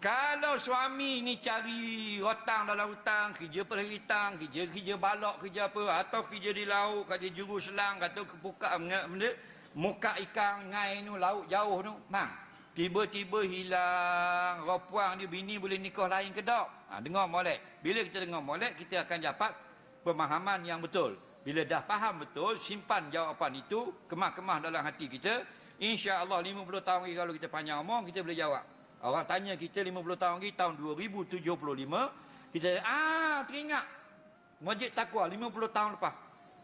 Kalau suami ni cari rotang dalam hutang, kerja perhitang, kerja kerja balok, kerja apa, atau kerja di laut, kerja juru selang, atau kepuka benda, muka ikan ngai nu laut jauh tu, mang. Tiba-tiba hilang, ropuang dia bini boleh nikah lain ke tak? Ha, dengar molek. Bila kita dengar molek, kita akan dapat pemahaman yang betul. Bila dah faham betul, simpan jawapan itu, kemah-kemah dalam hati kita. Insya Allah 50 tahun lagi kalau kita panjang umur, kita boleh jawab. Orang tanya kita 50 tahun lagi tahun 2075 kita ah teringat Masjid Takwa 50 tahun lepas.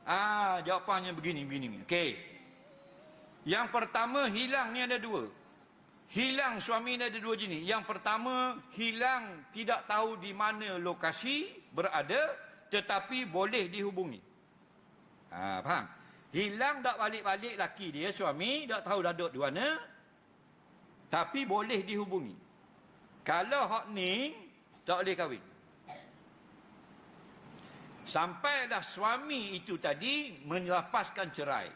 Ah jawapannya begini begini. Okey. Yang pertama hilang ni ada dua. Hilang suami ni ada dua jenis. Yang pertama hilang tidak tahu di mana lokasi berada tetapi boleh dihubungi. Ah faham? Hilang tak balik-balik laki dia suami tak tahu dah duduk di mana tapi boleh dihubungi. Kalau hak ni tak boleh kahwin. Sampai dah suami itu tadi melepaskan cerai.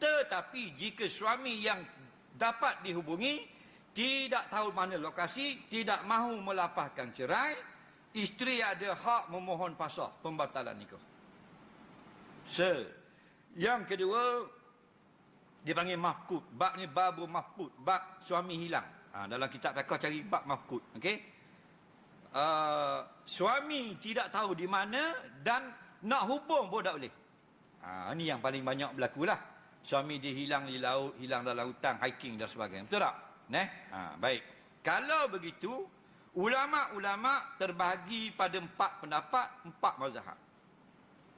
Tetapi jika suami yang dapat dihubungi tidak tahu mana lokasi, tidak mahu melepaskan cerai, isteri ada hak memohon pasah pembatalan nikah. Se. Yang kedua, dia panggil mahkut. Bab ni babu mahkut. Bab suami hilang. Ha, dalam kitab fiqh cari bab mahkut. Okey. Uh, suami tidak tahu di mana dan nak hubung pun tak boleh. Ha, ini yang paling banyak berlaku lah. Suami dia hilang di laut, hilang dalam hutan, hiking dan sebagainya. Betul tak? Neh? Ha, baik. Kalau begitu, ulama-ulama terbahagi pada empat pendapat, empat mazhab.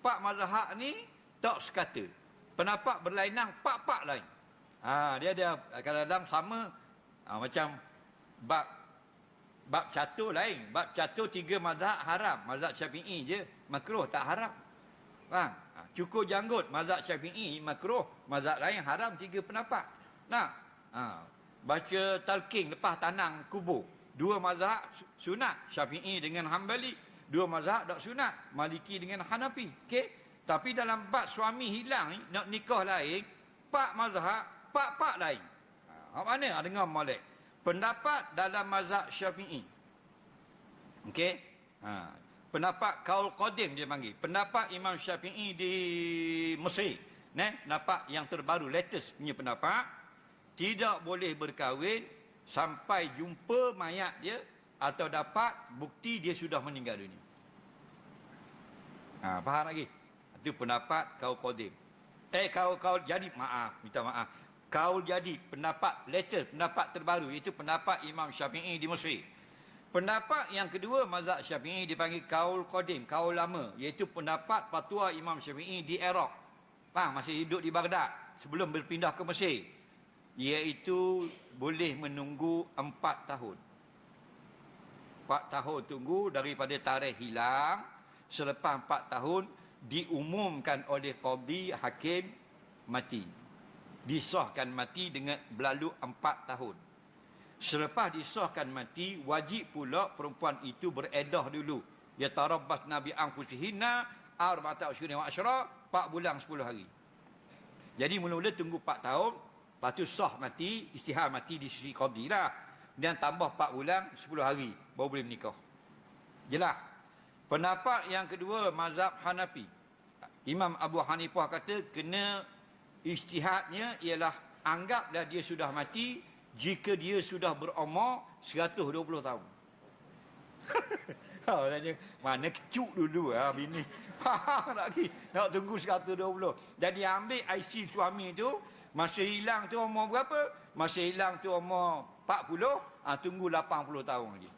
Empat mazhab ni tak sekata pendapat berlainan pak-pak lain. Ha, dia ada kadang-kadang sama ha, macam bab bab catur lain. Bab catur tiga mazhab haram. Mazhab Syafi'i je makruh tak haram. Faham? Ha, cukur janggut mazhab Syafi'i makruh. Mazhab lain haram tiga pendapat. Nah. Ha, baca talqin lepas tanang kubur. Dua mazhab sunat Syafi'i dengan Hambali. Dua mazhab tak sunat Maliki dengan Hanafi. Okey? Tapi dalam bab suami hilang nak nikah lain, pak mazhab, pak-pak lain. Ha, mana? Ha, dengar molek. Pendapat dalam mazhab syafi'i. Okey? Ha, pendapat kaul qadim dia panggil. Pendapat Imam Syafi'i di Mesir. Ne? Pendapat yang terbaru, latest punya pendapat. Tidak boleh berkahwin sampai jumpa mayat dia atau dapat bukti dia sudah meninggal dunia. Ha, faham lagi? Itu pendapat kau kodim. Eh kau kau jadi maaf, minta maaf. Kau jadi pendapat latest, pendapat terbaru itu pendapat Imam Syafi'i di Mesir. Pendapat yang kedua mazhab Syafi'i dipanggil kaul qadim, kaul lama, iaitu pendapat fatwa Imam Syafi'i di Iraq. Faham masih hidup di Baghdad sebelum berpindah ke Mesir. Iaitu boleh menunggu empat tahun. Empat tahun tunggu daripada tarikh hilang selepas empat tahun diumumkan oleh qadi hakim mati. Disahkan mati dengan berlalu empat tahun. Selepas disahkan mati wajib pula perempuan itu beredah dulu. Ya tarabbas nabi anfusihinna arba'ata asyhurin wa asyra 4 bulan 10 hari. Jadi mula-mula tunggu 4 tahun lepas tu sah mati istihar mati di sisi qadi lah. Dan tambah 4 bulan 10 hari baru boleh menikah. Jelas Pendapat yang kedua mazhab Hanafi. Imam Abu Hanifah kata kena ijtihadnya ialah anggaplah dia sudah mati jika dia sudah berumur 120 tahun. Ha tanya mana kecuk dulu ah bini. Faham lagi nak tunggu 120. Jadi ambil IC suami tu masa hilang tu umur berapa? Masa hilang tu umur 40, ah tunggu 80 tahun lagi.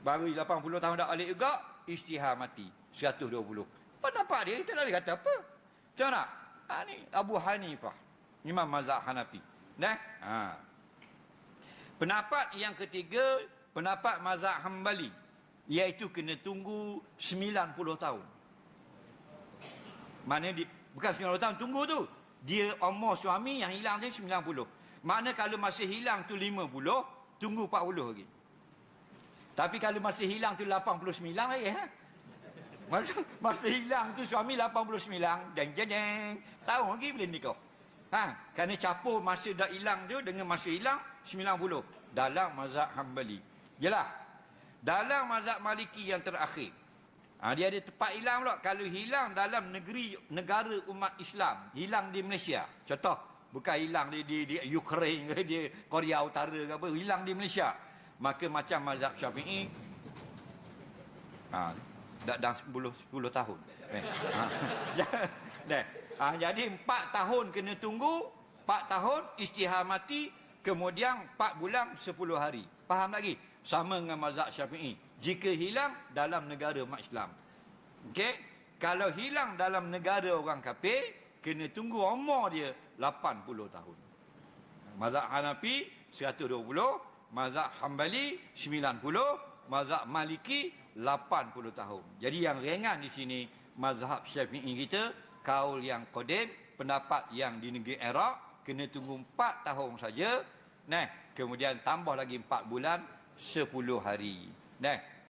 Baru 80 tahun dah balik juga, istihar mati. 120. Pendapat dia, kita dah kata apa? Macam nak? Ha, ni Abu Hanifah. Imam Mazhab Hanafi. Nah, ha. Pendapat yang ketiga, pendapat Mazhab Hambali. Iaitu kena tunggu 90 tahun. Mana di, bukan 90 tahun, tunggu tu. Dia umur suami yang hilang dia 90. Mana kalau masih hilang tu 50, tunggu 40 lagi. Tapi kalau masih hilang tu 89 lagi ha. Masa, masa hilang tu suami 89, jeng jeng jeng. Tahu lagi boleh nikah. Ha, kerana capur masa dah hilang tu dengan masa hilang 90 dalam mazhab Hambali. Jelah. Dalam mazhab Maliki yang terakhir. Ha, dia ada tempat hilang pula. Kalau hilang dalam negeri negara umat Islam, hilang di Malaysia. Contoh, bukan hilang di di, di Ukraine ke di Korea Utara ke apa, hilang di Malaysia. Maka macam mazhab Syafi'i ha, dah, dah 10 10 tahun. Eh, ha. Nah, ha, jadi 4 tahun kena tunggu, 4 tahun istihar mati, kemudian 4 bulan 10 hari. Faham lagi? Sama dengan mazhab Syafi'i. Jika hilang dalam negara umat Islam. Okey? Kalau hilang dalam negara orang kafir, kena tunggu umur dia 80 tahun. Mazhab Hanafi 120, mazhab Hambali 90, mazhab Maliki 80 tahun. Jadi yang ringan di sini mazhab Syafi'i kita kaul yang qadim, pendapat yang di negeri Iraq kena tunggu 4 tahun saja. Nah, kemudian tambah lagi 4 bulan 10 hari. Nah,